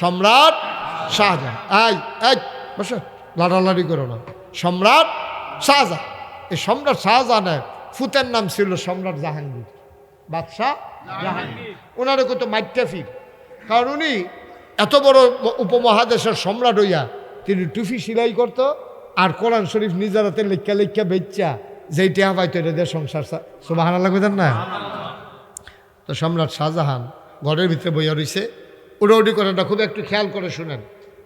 সম্রাট শাহজাহান। এই এই, বসে, লাড়ালাড়ি করো না। সম্রাট শাহজাহান। এই সম্রাট শাহজাহানের ফুতের নাম ছিল সম্রাট জাহাঙ্গীর। বাদশাহ জাহাঙ্গীর। ওনারে কত মাইটাফির কারণ উনি এত বড় উপমহাদেশের সম্রাট হইয়া তিনি টুফি সিলাই করত, আর কোরআন শরীফ নিজের হাতে লেখা লেখা বেচ্চা যেই টেহা পাইতো এটা সংসার সুবাহ লাগবে না? তো সম্রাট শাহজাহান ঘরের ভিতরে বইয়া রইছে। উড়াউড়ি না খুব একটু খেয়াল করে শুনেন।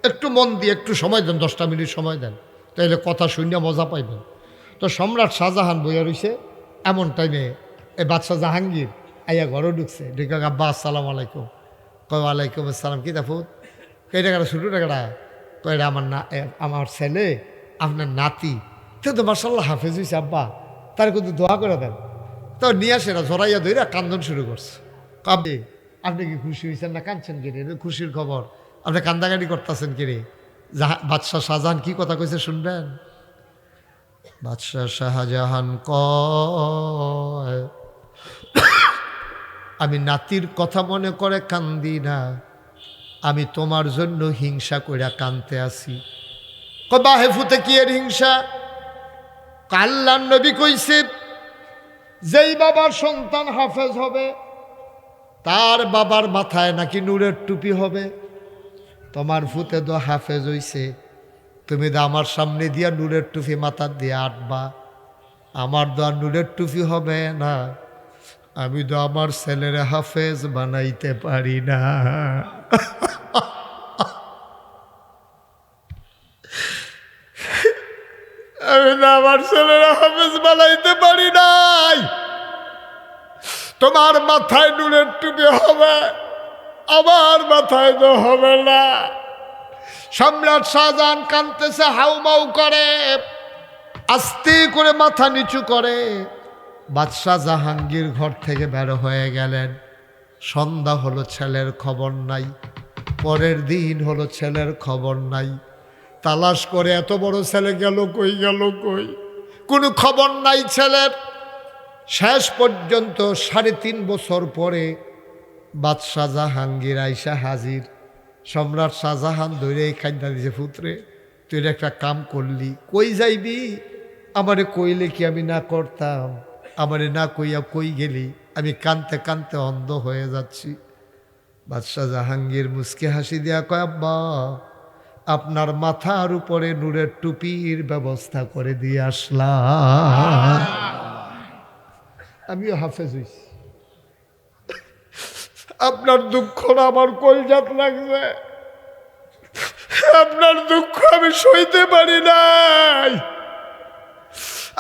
একটু মন দিয়ে একটু সময় দেন, দশটা মিনিট সময় দেন। তাইলে কথা শুনে মজা পাইবেন। তো সম্রাট শাহজাহান বইয়া রইছে, এমন টাইমে এই বাদশাহ জাহাঙ্গীর আইয়া ঘরে ঢুকছে। ঢুকে আব্বা, আসসালাম আলাইকুম। কয়, ওয়ালাইকুম আসসালাম, কি দাফুত কই টাকাটা শুরু টাকাটা কয় আমার না আমার ছেলে, আপনার নাতি। তো তো মার্শাল্লাহ হাফেজ হয়েছে আব্বা। তার কিন্তু দোয়া করে দেন। তো নিয়ে আসে না জড়াইয়া ধইরা কান্দন শুরু করছে। কবে? আপনি কি খুশি হয়েছেন না কাঁদছেন কিরে এটা খুশির খবর। আপনি কান্দাকাটি করতেছেন কিরে যাহা বাদশাহ শাহজাহান কি কথা কইছে শুনবেন? বাদশাহ শাহজাহান কয়, আমি নাতির কথা মনে করে কান্দি না। আমি তোমার জন্য হিংসা কইরা কানতে আসি কবা হেফুতে কি এর হিংসা? কাল্লার নবী কইছে, যেই বাবার সন্তান হাফেজ হবে তার বাবার মাথায় নাকি নূরের টুপি হবে? তোমার ফুতে তো হাফেজ হইছে। তুমি তো আমার সামনে দিয়া নূরের টুপি মাথার দিয়ে আটবা। আমার তো আর নূরের টুপি হবে না। আমি তো আমার ছেলের হাফেজ বানাইতে পারি না। আমি তো আমার ছেলের হাফেজ বানাইতে পারি নাই। তোমার মাথায় নুনের টুপি হবে, আমার মাথায় তো হবে না। সম্রাট শাহজাহান কানতেছে হাউমাউ করে, আস্তে করে মাথা নিচু করে। বাদশাহ জাহাঙ্গীর ঘর থেকে বের হয়ে গেলেন। সন্ধ্যা হলো ছেলের খবর নাই, পরের দিন হলো ছেলের খবর নাই। তালাশ করে এত বড় ছেলে গেল কই গেল কই? কোনো খবর নাই ছেলের। শেষ পর্যন্ত সাড়ে তিন বছর পরে বাদশাহ জাহাঙ্গীর আইসা হাজির। সম্রাট শাহজাহান ধরে খাদ্যা দিছে, পুত্রে, তুই একটা কাম করলি, কই যাইবি? আমারে কইলে কি আমি না করতাম? আমারে না কইয়া কই গেলি? আমি কানতে কানতে অন্ধ হয়ে যাচ্ছি। বাদশাহ জাহাঙ্গীর মুসকে হাসি দেয়া কয়, আব্বা, আপনার মাথার উপরে নূরের টুপির ব্যবস্থা করে দিয়ে আসলাম। আমিও হাফেজ হইছি। আপনার দুঃখ না আমার কলজাত লাগছে? আপনার দুঃখ আমি সইতে পারি নাই।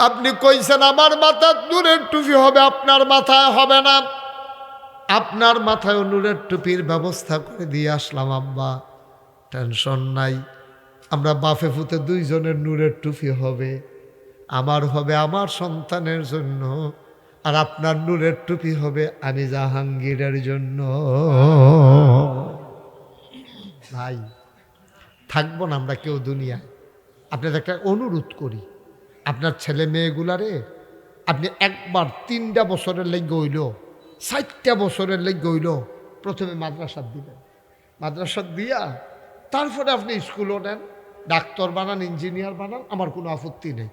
আপনি কইছেন, আমার মাথার নূরের টুপি হবে, আপনার মাথায় হবে না। আপনার মাথায় নূরের টুপির ব্যবস্থা করে দিয়ে আসলাম আব্বা টেনশন নাই, আমরা বাফে ফুতে দুইজনের নূরের টুপি হবে। আমার হবে আমার সন্তানের জন্য। আর আপনার নূরের টুপি হবে আমি জাহাঙ্গীরের জন্য। ভাই, থাকব না আমরা কেউ দুনিয়ায়। আপনাদের একটা অনুরোধ করি। আপনার ছেলে মেয়েগুলারে আপনি একবার তিনটা বছরের লেগে হইল ষাটটা বছরের লেগে হইল, প্রথমে মাদ্রাসা দিবেন। মাদ্রাসা দিয়া তারপরে আপনি স্কুলও নেন। ডাক্তার বানান, ইঞ্জিনিয়ার বানান, আমার কোনো আপত্তি নেই।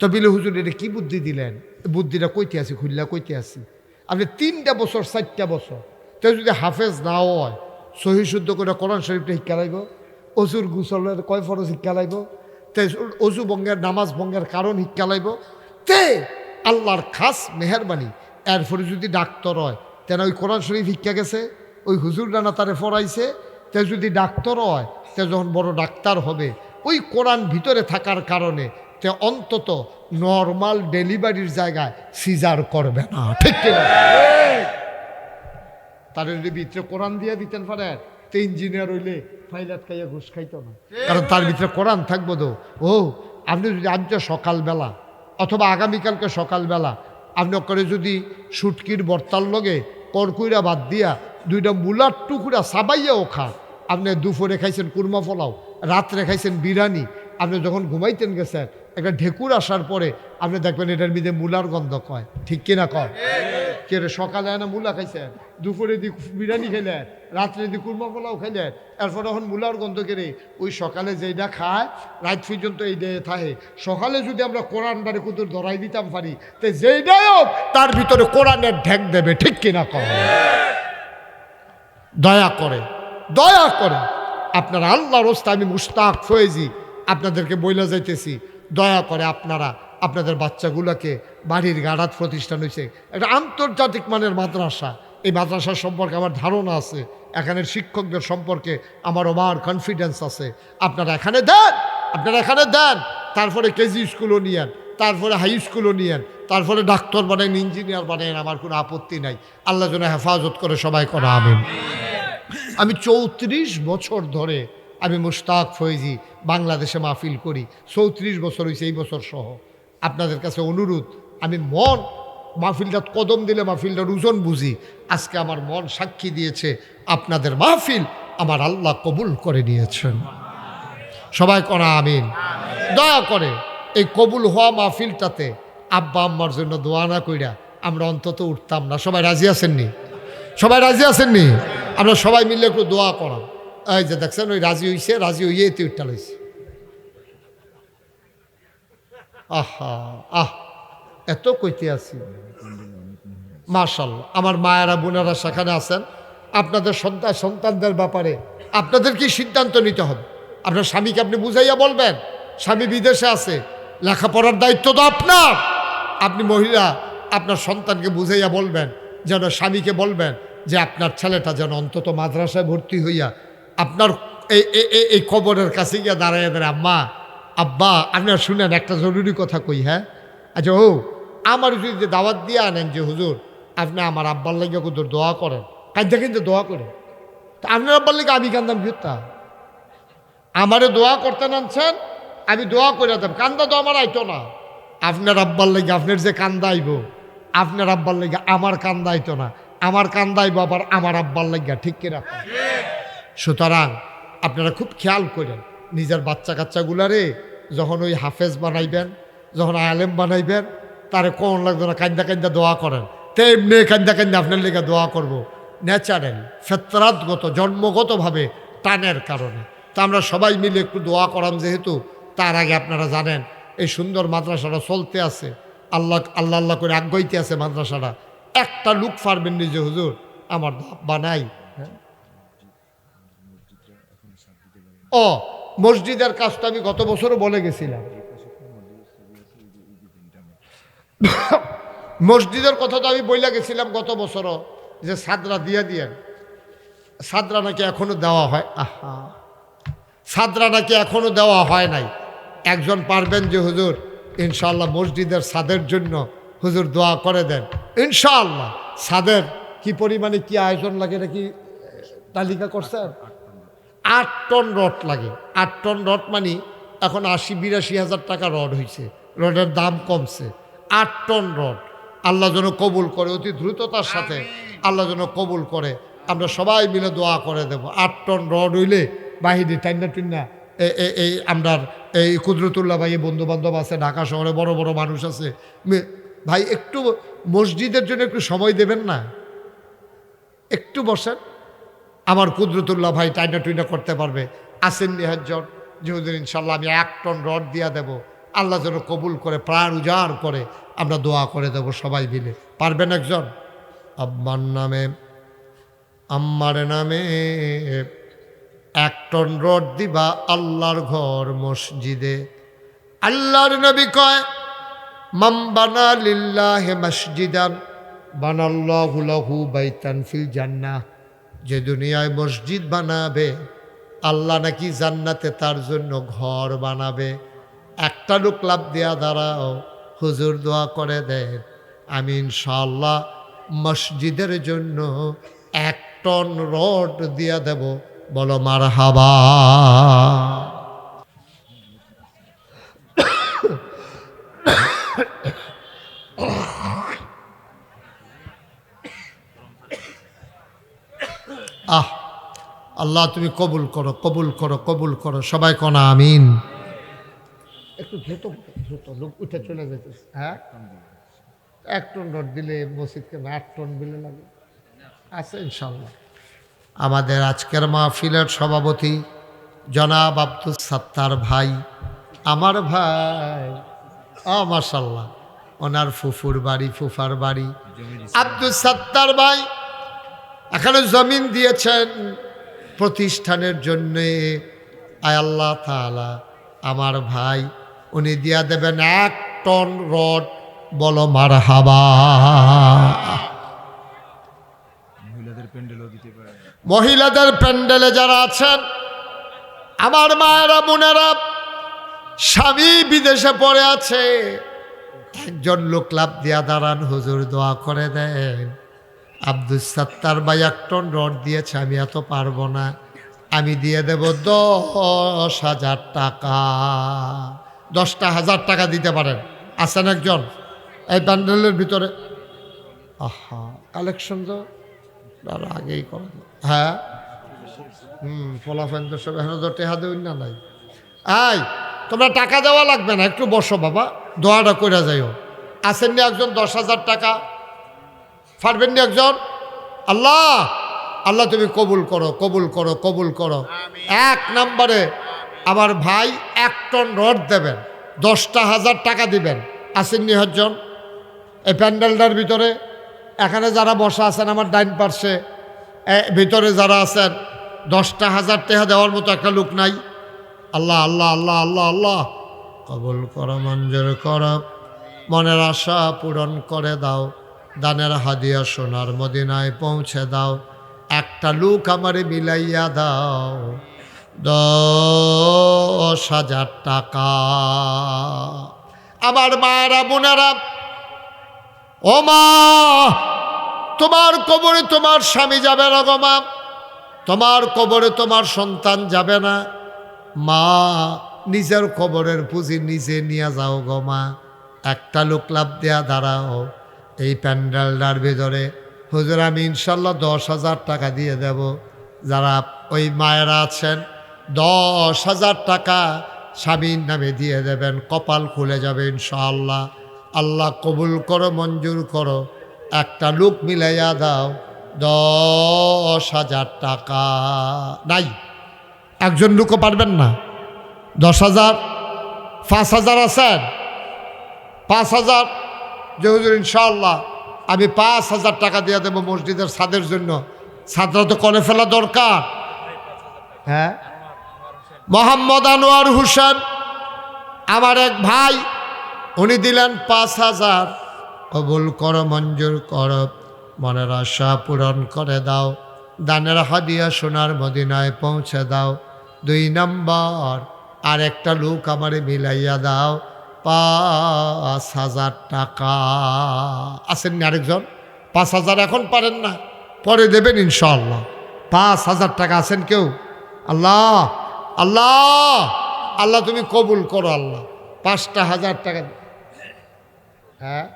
তো বিলে হুজুর, এটা কী বুদ্ধি দিলেন? বুদ্ধিটা কইতে আছি, খুললা কইতে আছি। আপনি তিনটা বছর, চারটা বছর, তো যদি হাফেজ নাও হয়, সহি শুদ্ধ করে কোরআন শরীফটা শিক্ষা লাগব, অজুর গুসলের কয় ফরজ শিক্ষা লাগব, তে অজু বঙ্গের নামাজ বঙ্গের কারণ শিক্ষা লাগব, তে আল্লাহর খাস মেহরবানি। এরপরে যদি ডাক্তার হয়, তেন ওই কোরআন শরীফ শিক্ষা গেছে, ওই হুজুর ডানা তারে ফরাইছে, তে যদি ডাক্তার হয়, তে যখন বড় ডাক্তার হবে ওই কোরআন ভিতরে থাকার কারণে তে অন্তত নর্মাল ডেলিভারির জায়গায় সিজার করবে না। ঠিক তার যদি ভিতরে কোরআন দিয়ে দিতেন পারেন তো ইঞ্জিনিয়ার হইলে ফাইলাত খাইয়া ঘুষ খাইতো না। কারণ তার ভিতরে কোরআন থাকব তো। ও, আপনি যদি আজ সকালবেলা অথবা আগামীকালকে সকালবেলা আপনি করে যদি সুটকির বর্তাল লগে করকুইরা বাদ দিয়া দুইটা মুলার টুকরা সাবাইয়াও খা আপনি দুপুরে খাইছেন কুরমা পোলাও। রাত্রে খাইছেন বিরিয়ানি, আপনি যখন ঘুমাইতেন গেছেন একটা ঢেকুর আসার পরে আপনি দেখবেন এটার মধ্যে মূলার গন্ধ কয়। ঠিক কিনা কয়? কে সকালে এনে মূলা খাইছেন? দুপুরে দি বিরিয়ানি খেলেন রাত্রে দি কুরমা পোলাও খেলেন এরপর এখন মূলার গন্ধ কেড়ে ওই সকালে যেইটা খায়, রাত পর্যন্ত এই দিয়ে থাকে। সকালে যদি আমরা কোরআনটারে কুতুর ধরাই দিতাম পারি, তো যেইটাই হোক, তার ভিতরে কোরআনের ঢেক দেবে, ঠিক কিনা কয়? দয়া করে দয়া করে। আপনারা আল্লাহর ওস্তা আমি মুস্তাক ফয়েজি। আপনাদেরকে বইলা যাইতেছি। দয়া করে আপনারা, আপনাদের বাচ্চাগুলোকে বাড়ির গাড়াত প্রতিষ্ঠান হয়েছে একটা আন্তর্জাতিক মানের মাদ্রাসা। এই মাদ্রাসা সম্পর্কে আমার ধারণা আছে। এখানের শিক্ষকদের সম্পর্কে আমার ওমার কনফিডেন্স আছে। আপনারা এখানে দেন, আপনারা এখানে দেন। তারপরে কেজি স্কুলও নিয়েন, তারপরে হাই স্কুলও নিয়েন, তারপরে ডাক্তার বানাইন, ইঞ্জিনিয়ার বানাইন, আমার কোনো আপত্তি নাই। আল্লাহ যেন হেফাজত করে সবাই করা আমিন। আমি চৌত্রিশ বছর ধরে আমি মুশতাক ফয়েজি বাংলাদেশে মাহফিল করি। চৌত্রিশ বছর হয়েছে এই বছর সহ। আপনাদের কাছে অনুরোধ, আমি মন, মাহফিলটা কদম দিলে মাহফিলটার ওজন বুঝি। আজকে আমার মন সাক্ষী দিয়েছে, আপনাদের মাহফিল আমার আল্লাহ কবুল করে নিয়েছেন। সবাই করা আমিন। দয়া করে এই কবুল হওয়া মাহফিলটাতে আব্বা আম্মার জন্য দোয়া না কইরা আমরা অন্তত উঠতাম না। সবাই রাজি আসেননি সবাই রাজি আছেননি আমরা সবাই মিলে একটু দোয়া করাম। এই যে দেখছেন, ওই রাজি হইছে, রাজি হইয়ে এতে উঠটা লইছে। আহা, আহ, এত কইতে আছি। মার্শাল্লাহ আমার মায়েরা, বোনেরা সেখানে আছেন। আপনাদের সন্তান সন্তানদের ব্যাপারে আপনাদের কি সিদ্ধান্ত নিতে হবে? আপনার স্বামীকে আপনি বুঝাইয়া বলবেন, স্বামী বিদেশে আছে, লেখাপড়ার দায়িত্ব তো আপনার। আপনি মহিলা, আপনার সন্তানকে বুঝাইয়া বলবেন, যেন স্বামীকে বলবেন যে আপনার ছেলেটা যেন অন্তত মাদ্রাসায় ভর্তি হইয়া আপনার এই, এই- কবরের কাছে গিয়ে দাঁড়াইয়া দাঁড়ায় আম্মা, আব্বা আপনার শুনেন, একটা জরুরি কথা কই হ্যাঁ? আচ্ছা ও, আমার যদি যে দাওয়াত দিয়ে আনেন যে হুজুর, আপনি আমার আব্বার লাগে কুদুর দোয়া করেন, কাঁদতে কিন্তু দোয়া করে তা আপনার আব্বার লাগে আমি কান্দাম ফিরতা আমারে দোয়া করতে নামছেন, আমি দোয়া করে দেব, কান্দা তো আমার আইতো না। আপনার আব্বার লাগে আপনার যে কান্দা আইব আপনার আব্বার লাগে আমার কান্দা আইতো না। আমার কান্দা বাবার আমার আব্বার লাগিয়া, ঠিক কিনা? সুতরাং আপনারা খুব খেয়াল করেন, নিজের বাচ্চা কাচ্চাগুলারে যখন ওই হাফেজ বানাইবেন, যখন আলেম বানাইবেন, তারে কোন লাগবে না, কান্দা কান্দা দোয়া করেন। তেমনি কান্দা কান্দা আপনার লেগে দোয়া করব। ন্যাচারাল, ফেতরাতগত, জন্মগতভাবে টানের কারণে। তা আমরা সবাই মিলে একটু দোয়া করাম যেহেতু তার আগে আপনারা জানেন, এই সুন্দর মাদ্রাসাটা চলতে আছে। আল্লাহ আল্লাহ আল্লাহ করে আগ্রহিতে আছে মাদ্রাসাটা। একটা লুক পারবেন নিজে হুজুর, আমার বানাই হ্যাঁ ও, মসজিদের কাজটা আমি গত বছরও বলে গেছিলাম। মসজিদের কথা তো আমি বইলা গেছিলাম গত বছরও, যে সাদরা দিয়ে দিয়েন। সাদরা নাকি এখনও দেওয়া হয়? আহা। সাদরা নাকি এখনও দেওয়া হয় নাই। একজন পারবেন যে হুজুর ইনশাল্লাহ মসজিদের সাদের জন্য হুজুর দোয়া করে দেন। ইনশাআল্লাহ। সাদের কি পরিমাণে কি আয়োজন লাগে নাকি তালিকা করছেন আট টন রড লাগে। আট টন রড মানে এখন আশি, বিরাশি হাজার টাকা রড হয়েছে রডের দাম কমছে। আট টন রড। আল্লাহ যেন কবুল করে, অতি দ্রুততার সাথে আল্লাহ যেন কবুল করে। আমরা সবাই মিলে দোয়া করে দেব। আট টন রড হইলে বাহিনী টাইনা টুন্না এই আমরা এই কুদরতুল্লাহ ভাই বন্ধু বান্ধব আছে, ঢাকা শহরে বড় বড় মানুষ আছে। ভাই, একটু মসজিদের জন্য একটু সময় দেবেন না? একটু বসেন। আমার কুদরতুল্লাহ ভাই টাইনা টুইনা করতে পারবে। আসেন নিহাজ্জন যেহুদিন ইনশাল্লাহ আমি এক টন রড দিয়া দেব। আল্লাহ যেন কবুল করে, প্রাণ উজাড় করে আমরা দোয়া করে দেব সবাই মিলে। পারবেন একজন? আব্বার নামে, আম্মার নামে এক টন রড দিবা আল্লাহর ঘর মসজিদে। আল্লাহর নবী কয় মসজিদান ফিল জান্নাহ। যে দুনিয়ায় মসজিদ বানাবে, আল্লাহ নাকি জান্নাতে তার জন্য ঘর বানাবে। একটা লোক লাভ দেয়া দাঁড়াও হুজুর দোয়া করে দেন, আমি ইনশাল্লাহ মসজিদের জন্য এক টন রড দিয়া দেব। বলো মার হাবা আল্লাহ তুমি কবুল করো কবুল করো কবুল করো। সবাই কনা আমিন। একটু দ্রুত দ্রুত লোক উঠে চলে যেতেছে হ্যাঁ? এক টন রড দিলে মসজিদকে না আট টন বিলে লাগে। আছে ইনশাল্লাহ আমাদের আজকের মাহফিলের সভাপতি জনাব আব্দুল সাত্তার ভাই। আমার ভাই ও মাসাল্লাহ ওনার ফুফুর বাড়ি ফুফার বাড়ি। আব্দুল সাত্তার ভাই এখানে জমিন দিয়েছেন। প্রতিষ্ঠানের জন্যে। আয় আল্লাহ তাআলা আমার ভাই উনি দিয়া দেবেন এক টন রড বলো মার হাবা মহিলাদের প্যান্ডেলে যারা আছেন আমার মায়েরা বোনেরা স্বামী বিদেশে পড়ে আছে। একজন লোক লাভ দিয়া দাঁড়ান হুজুর দোয়া করে দেন। আব্দুল সাত্তার ভাই টন রড দিয়েছে, আমি এত পারব না। আমি দিয়ে দেব দশ হাজার টাকা। দশটা হাজার টাকা দিতে পারেন। আছেন একজন? এই প্যান্ডেলের ভিতরে। আহা, কালেকশন তো তার আগেই করা যায়। হ্যাঁ? হুম ফলাফেন তো সব এখন তো টেহা দেউন না নাই। আই তোমরা টাকা দেওয়া লাগবে না, একটু বসো বাবা। দোয়াটা করে যাইও। আসেননি একজন? দশ হাজার টাকা? পারবেন নি একজন? আল্লাহ আল্লাহ তুমি কবুল করো কবুল করো কবুল করো। এক নম্বরে আমার ভাই এক টন রড দেবেন দশটা হাজার টাকা দিবেন। আসেননি হজন এই প্যান্ডেলটার ভিতরে এখানে যারা বসা আছেন আমার ডাইন পার্শ্বে ভিতরে যারা আছেন দশটা হাজার টাকা দেওয়ার মতো একটা লোক নাই। আল্লাহ আল্লাহ আল্লাহ আল্লাহ আল্লাহ কবুল করো মঞ্জুর করো। মনের আশা পূরণ করে দাও। দানের হাদিয়া সোনার মদিনায় পৌঁছে দাও। একটা লোক আমারে মিলাইয়া দাও। দশ হাজার টাকা। আমার মায়েরা, বোনেরা, ও মা, তোমার কবরে তোমার স্বামী যাবে না গো মা। তোমার কবরে তোমার সন্তান যাবে না। মা, নিজের কবরের পুঁজি নিজে নিয়ে যাও গো মা। একটা লোক লাভ দেয়া দাঁড়াও। এই প্যান্ডেলটার ভিতরে। হুজুর, আমি ইনশাল্লাহ দশ হাজার টাকা দিয়ে দেব। যারা ওই মায়েরা আছেন, দশ হাজার টাকা স্বামীর নামে দিয়ে দেবেন। কপাল খুলে যাবে ইনশাআল্লাহ। আল্লাহ কবুল করো, মঞ্জুর করো। একটা লোক মিলাইয়া দাও, দশ হাজার টাকা। নাই। একজন লোকও পারবেন না। দশ হাজার, পাঁচ হাজার আছেন। পাঁচ হাজার যে হুজুর, ইনশাআল্লাহ, আমি পাঁচ হাজার টাকা দিয়ে দেবো মসজিদের ছাদের জন্য। ছাদরা তো করে ফেলা দরকার। হ্যাঁ? মোহাম্মদ আনোয়ার হোসেন, আমার এক ভাই, উনি দিলেন পাঁচ হাজার। কবুল কর, মঞ্জুর কর, মনের আশা পূরণ করে দাও, দানের হাদিয়া সোনার মদিনায় পৌঁছে দাও। দুই নম্বর আর একটা লোক আমারে মিলাইয়া দাও। পাঁচ হাজার টাকা। আসেননি আরেকজন? পাঁচ হাজার এখন পারেন না পরে দেবেন ইনশাল্লাহ পাঁচ হাজার টাকা আছেন কেউ? আল্লাহ আল্লাহ আল্লাহ তুমি কবুল করো আল্লাহ। পাঁচটা হাজার টাকা হ্যাঁ?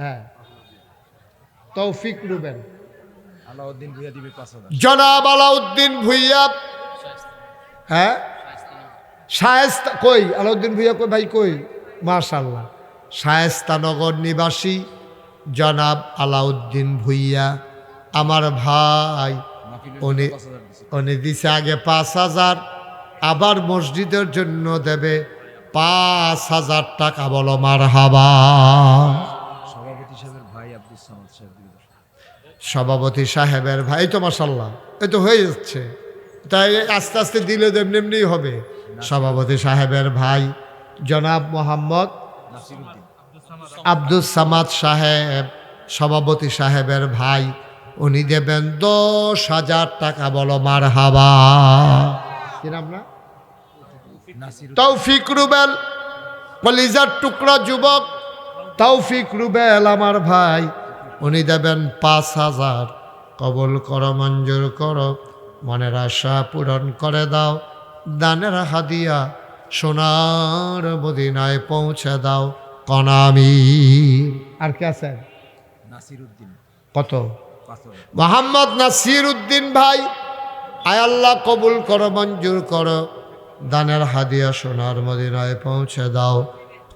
হ্যাঁ। তৌফিক রুবেন। আলাউদ্দিন ভুইয়া দিবে পাঁচ হাজার। জনাব আলাউদ্দিন ভুইয়া। হ্যাঁ? শায়েস্তা কই? আলাউদ্দিন ভুইয়া কই? ভাই কই? মাশাল্লাহ শায়েস্তানগর নিবাসী জনাব আলাউদ্দিন ভুইয়া। আমার ভাই উনি উনি দিছে আগে পাঁচ হাজার আবার মসজিদের জন্য দেবে পাঁচ হাজার টাকা। বলো মার হাবা সভাপতি সাহেবের ভাই তো মাসাল্লাহ এই তো হয়ে যাচ্ছে তাই আস্তে আস্তে দিলে তো এমনি হবে। সভাপতি সাহেবের ভাই, জনাব মোহাম্মদ আব্দুল সামাদ সাহেব, সভাপতি সাহেবের ভাই, উনি দেবেন দশ হাজার টাকা, বলো মার হাবা তৌফিক রুবেল, কলিজার টুকরা যুবক, তৌফিক রুবেল আমার ভাই, উনি দেবেন পাঁচ হাজার, কবল কর, মঞ্জুর করো। মনের আশা পূরণ করে দাও। দানের হাদিয়া সোনার মদিনায় পৌঁছে দাও। কনামি আর কে আছেন নাসিরুদ্দিন কত? মোহাম্মদ নাসির উদ্দিন ভাই আয় আল্লাহ কবুল করো মঞ্জুর করো। দানের হাদিয়া সোনার মদিনায় পৌঁছে দাও।